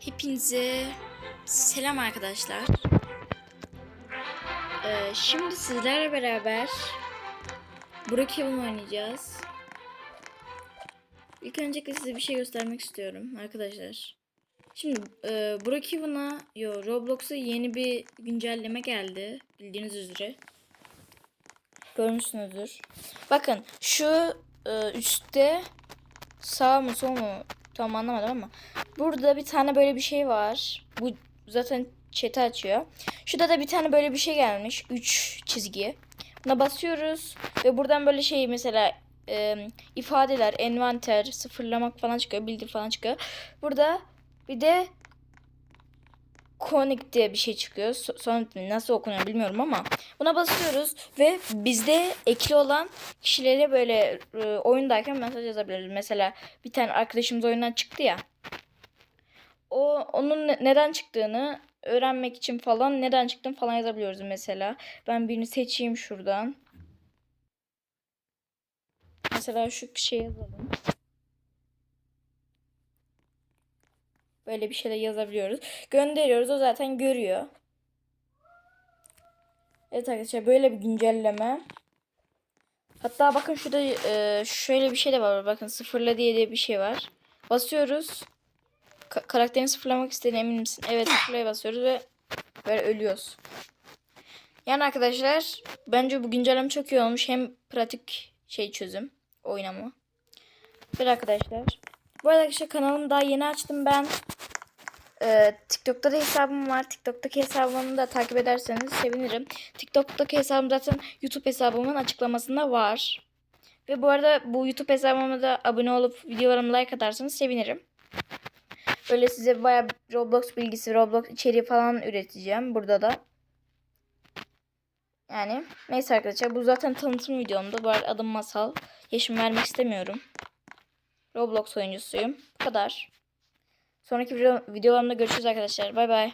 Hepinize selam arkadaşlar. Ee, şimdi sizlerle beraber Brookhaven oynayacağız. İlk öncelikle size bir şey göstermek istiyorum arkadaşlar. Şimdi e, Brookhaven'a, yo Roblox'a yeni bir güncelleme geldi bildiğiniz üzere. Görmüşsünüzdür. Bakın şu e, üstte sağ mı sol mu tam anlamadım ama burada bir tane böyle bir şey var. Bu zaten chat'i açıyor. Şurada da bir tane böyle bir şey gelmiş. 3 çizgi. Buna basıyoruz ve buradan böyle şey mesela e, ifadeler, envanter, sıfırlamak falan çıkıyor, bildir falan çıkıyor. Burada bir de Connect diye bir şey çıkıyor. So- Son nasıl okunuyor bilmiyorum ama buna basıyoruz ve bizde ekli olan kişilere böyle e, oyundayken mesaj yazabiliriz. Mesela bir tane arkadaşımız oyundan çıktı ya. O onun ne- neden çıktığını öğrenmek için falan neden çıktığını falan yazabiliyoruz mesela. Ben birini seçeyim şuradan. Mesela şu şey yazalım. Böyle bir şeyler yazabiliyoruz. Gönderiyoruz. O zaten görüyor. Evet arkadaşlar böyle bir güncelleme. Hatta bakın şurada e, şöyle bir şey de var. Bakın sıfırla diye de bir şey var. Basıyoruz. Ka- karakterini sıfırlamak istediğine emin misin? Evet sıfırlaya basıyoruz ve böyle ölüyoruz. Yani arkadaşlar bence bu güncelleme çok iyi olmuş. Hem pratik şey çözüm oynama. Bir arkadaşlar. Bu arada arkadaşlar kanalımı daha yeni açtım ben. Ee, TikTok'ta da hesabım var. TikTok'taki hesabımı da takip ederseniz sevinirim. TikTok'taki hesabım zaten YouTube hesabımın açıklamasında var. Ve bu arada bu YouTube hesabıma da abone olup videolarımı like atarsanız sevinirim. Böyle size bayağı Roblox bilgisi, Roblox içeriği falan üreteceğim burada da. Yani neyse arkadaşlar bu zaten tanıtım videomda. Bu arada adım Masal. Yaşımı vermek istemiyorum. Roblox oyuncusuyum. Bu kadar. Sonraki video- videolarımda görüşürüz arkadaşlar. Bay bay.